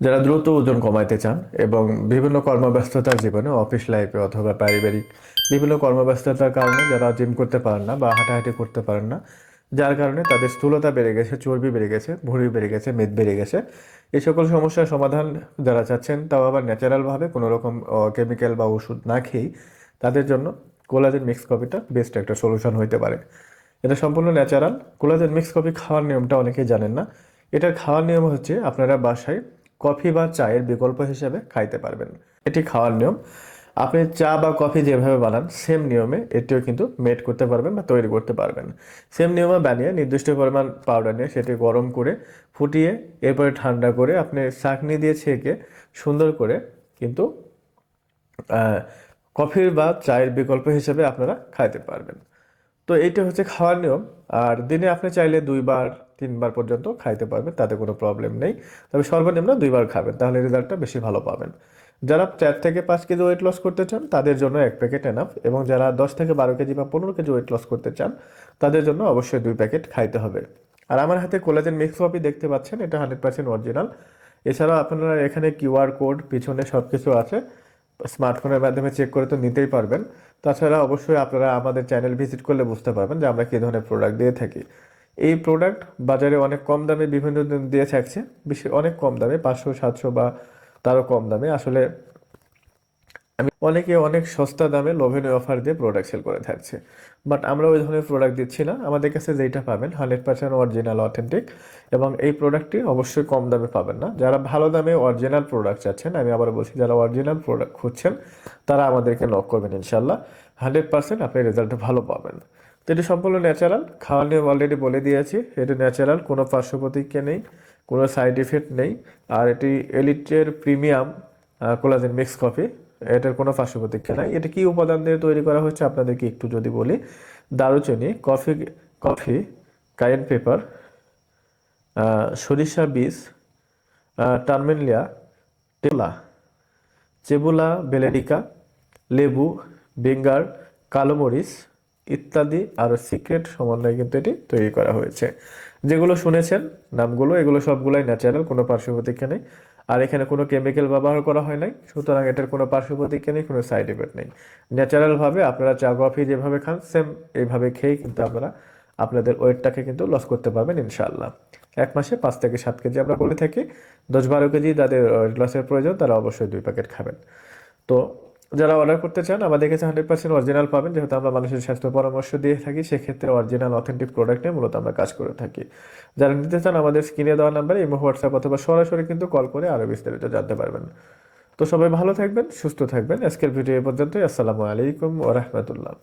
যারা দ্রুত ওজন কমাইতে চান এবং বিভিন্ন কর্মব্যস্ততার জীবনে অফিস লাইফে অথবা পারিবারিক বিভিন্ন কর্মব্যস্ততার কারণে যারা জিম করতে পারেন না বা হাঁটাহাঁটি করতে পারেন না, যার কারণে তাদের স্থূলতা বেড়ে গেছে, চর্বি বেড়ে গেছে, ভুঁড়ি বেড়ে গেছে, মেদ বেড়ে গেছে। এই সকল সমস্যার সমাধান যারা চাচ্ছেন তাও আবার ন্যাচারালভাবে কোনো রকম কেমিক্যাল বা ওষুধ না খেয়েই তাদের জন্য কোলাজেন মিক্স কফিটা বেস্ট একটা সলিউশন হতে পারে। এটা সম্পূর্ণ ন্যাচারাল। কোলাজেন মিক্স কফি খাওয়ার নিয়মটা অনেকেই জানেন না। এটার খাওয়ার নিয়ম হচ্ছে আপনারা বাসায় কফি বা চায়ের বিকল্প হিসেবে খাইতে পারবেন। এটি খাওয়ার নিয়ম। আপনি চা বা কফি যেভাবে বানান সেম নিয়মে এটিও কিন্তু মেড করতে পারবেন বা তৈরি করতে পারবেন। সেম নিয়মে বানিয়ে নির্দিষ্ট পরিমাণ পাউডার নিয়ে সেটি গরম করে ফুটিয়ে এরপরে ঠান্ডা করে আপনি চাকনি দিয়ে ছেঁকে সুন্দর করে কিন্তু কফির বা চায়ের বিকল্প হিসেবে আপনারা খাইতে পারবেন। তো এইটা হচ্ছে খাওয়ার নিয়ম। আর দিনে আপনি চাইলে দুইবার তিনবার পর্যন্ত খাইতে পারবেন, তাতে কোনো প্রবলেম নেই। তবে সর্বনিম্ন দুইবার খাবেন, তাহলে রেজাল্টটা বেশি ভালো পাবেন। যারা চার থেকে পাঁচ কেজি ওয়েট লস করতে চান, তাদের জন্য এক প্যাকেট এনাফ এবং যারা দশ থেকে বারো কেজি বা পনেরো কেজি ওয়েট লস করতে চান, তাদের জন্য অবশ্যই দুই প্যাকেট খাইতে হবে। আর আমার হাতে কোলাজেন মিক্স কপি দেখতে পাচ্ছেন, এটা হান্ড্রেড পার্সেন্ট অরিজিনাল এছাড়াও আপনারা এখানে কিউআর কোড পিছনে সব কিছু আছে স্মার্টফোনের মাধ্যমে চেক করে তো নিতেই পারবেন। তাছাড়া অবশ্যই আপনারা আমাদের চ্যানেল ভিজিট করলে বুঝতে পারবেন যে আমরা কী ধরনের প্রোডাক্ট দিয়ে থাকি। এই প্রোডাক্ট বাজারে অনেক কম দামে বিভিন্ন দিয়ে থাকছে। বেশি অনেক কম দামে, পাঁচশো, সাতশো বা তারও কম দামে। আসলে আমি অনেকে অনেক সস্তা দামে লোভনীয় অফার দিয়ে প্রোডাক্ট সেল করে থাকছে। বাট আমরা ওই ধরনের প্রোডাক্ট দিচ্ছি না। আমাদের কাছে যেইটা পাবেন হান্ড্রেড পার্সেন্ট অরিজিনাল অথেন্টিক এবং এই প্রোডাক্টটি অবশ্যই কম দামে পাবেন না। যারা ভালো দামে অরিজিনাল প্রোডাক্ট চাচ্ছেন, আমি আবার বলছি, যারা অরিজিনাল প্রোডাক্ট খুঁজছেন, তারা আমাদেরকে নক করবেন ইনশাল্লাহ হান্ড্রেড পার্সেন্ট আপনি রেজাল্ট ভালো পাবেন। তো এটি সম্পূর্ণ ন্যাচারাল খাওয়ার নিয়ম অলরেডি বলে দিয়েছি, এটি ন্যাচারাল কোনো পার্শ্ব প্রতিক্রিয়া নেই, কোনো সাইড ইফেক্ট নেই, আর এটি এলিটের প্রিমিয়াম কোলাজেন মিক্স কফি এটার কোনো পার্শ্ব প্রতিক্রিয়া নাই। এটা কি উপাদান দিয়ে তৈরি করা হচ্ছে আপনাদেরকে একটু যদি বলি? দারুচিনি কফি কফি কায়েন পেপার সরিষা বীজ টার্মেনলিয়া টেলা চেবুলা বেলেরিকা লেবু, বেঙ্গার কালোমরিচ ইত্যাদি আরও সিক্রেট সমন্বয়ে কিন্তু এটি তৈরি করা হয়েছে। যেগুলো শুনেছেন, নামগুলো, এগুলো সবগুলোই ন্যাচারাল কোনো পার্শ্ব প্রতিক্রিয়া নেই। আর এখানে কোনো কেমিক্যাল ব্যবহার করা হয় নাই, সুতরাং এটার কোনো পার্শ্ব প্রতিক্রিয়া নেই, কোনো সাইড এফেক্ট নেই। ন্যাচারালভাবে আপনারা চা, কফি যেভাবে খান সেম এইভাবে খেয়েই কিন্তু আপনারা আপনাদের ওয়েটটাকে কিন্তু লস করতে পারবেন ইনশাআল্লাহ। এক মাসে পাঁচ থেকে সাত কেজি আমরা বলে থাকি, দশ বারো কেজি যাদের লসের প্রয়োজন, তারা অবশ্যই দুই প্যাকেট খাবেন। তো যারা অর্ডার করতে চান, আমাদের কাছে হান্ড্রেড পার্সেন্ট অরিজিনাল পাবেন। যেহেতু আমরা মানুষের স্বাস্থ্য পরামর্শ দিয়ে থাকি, সেক্ষেত্রে অরিজিনাল অথেন্টিক প্রোডাক্ট নিয়ে মূলত আমরা কাজ করে থাকি। যারা নিতে চান, আমাদের স্ক্রিনে দেওয়া নাম্বারে ইমো, হোয়াটসঅ্যাপ অথবা সরাসরি কিন্তু কল করে আরও বিস্তারিত জানতে পারবেন। তো সবাই ভালো থাকবেন, সুস্থ থাকবেন। আজকের ভিডিও এ পর্যন্তই। আসসালামু আলাইকুম ওরহমতুল্লাহ